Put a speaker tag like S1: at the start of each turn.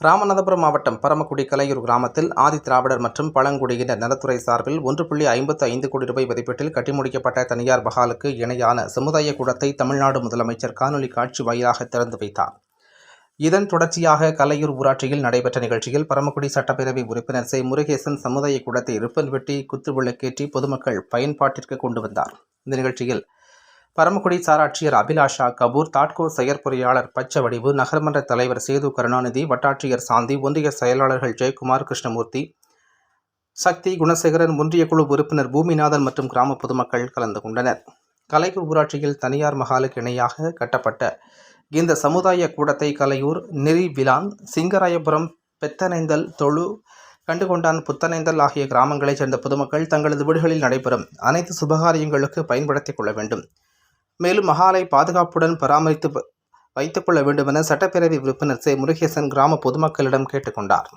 S1: ராமநாதபுரம் மாவட்டம் பரமக்குடி கலையூர் கிராமத்தில் ஆதி திராவிடர் மற்றும் பழங்குடியினர் நலத்துறை சார்பில் ஒன்று புள்ளி ஐம்பத்து ஐந்து கோடி ரூபாய் மதிப்பீட்டில் கட்டி முடிக்கப்பட்ட தனியார் பகாலுக்கு இணையான சமுதாய கூடத்தை தமிழ்நாடு முதலமைச்சர் காணொலி காட்சி வாயிலாக திறந்து வைத்தார். இதன் தொடர்ச்சியாக கலையூர் ஊராட்சியில் நடைபெற்ற நிகழ்ச்சியில் பரமக்குடி சட்டப்பேரவை உறுப்பினர் சே. முருகேசன் சமுதாய கூடத்தை ரிப்பன் வெட்டி குத்துவிளக்கேற்றி பொதுமக்கள் பயன்பாட்டிற்கு கொண்டு வந்தார். இந்த நிகழ்ச்சியில் பரமக்குடி சாராட்சியர் அபிலாஷா கபூர் தாட்கோ செயற்பொறியாளர் பச்சவடிவு நகர்மன்ற தலைவர் சேது கருணாநிதி வட்டாட்சியர் சாந்தி ஒன்றிய செயலாளர்கள் ஜெயக்குமார் கிருஷ்ணமூர்த்தி சக்தி குணசேகரன் ஒன்றிய குழு உறுப்பினர் பூமிநாதன் மற்றும் கிராம பொதுமக்கள் கலந்து கொண்டனர். கலைப்பு ஊராட்சியில் தனியார் மகாலுக்கு இணையாக கட்டப்பட்ட இந்த சமுதாய கூடத்தை கலையூர் நெறிவிலான் சிங்கராயபுரம் பெத்தனைந்தல் தொழு கண்டுகொண்டான் புத்தனைந்தல் ஆகிய கிராமங்களைச் சேர்ந்த பொதுமக்கள் தங்களது வீடுகளில் நடைபெறும் அனைத்து சுபகாரியங்களுக்கு பயன்படுத்திக் கொள்ள வேண்டும். மேலும் மகாலை பாதுகாப்புடன் பராமரித்து வைத்துக்கொள்ள வேண்டுமென சட்டப்பேரவை உறுப்பினர் சே. முருகேசன் கிராம பொதுமக்களிடம் கேட்டுக்கொண்டார்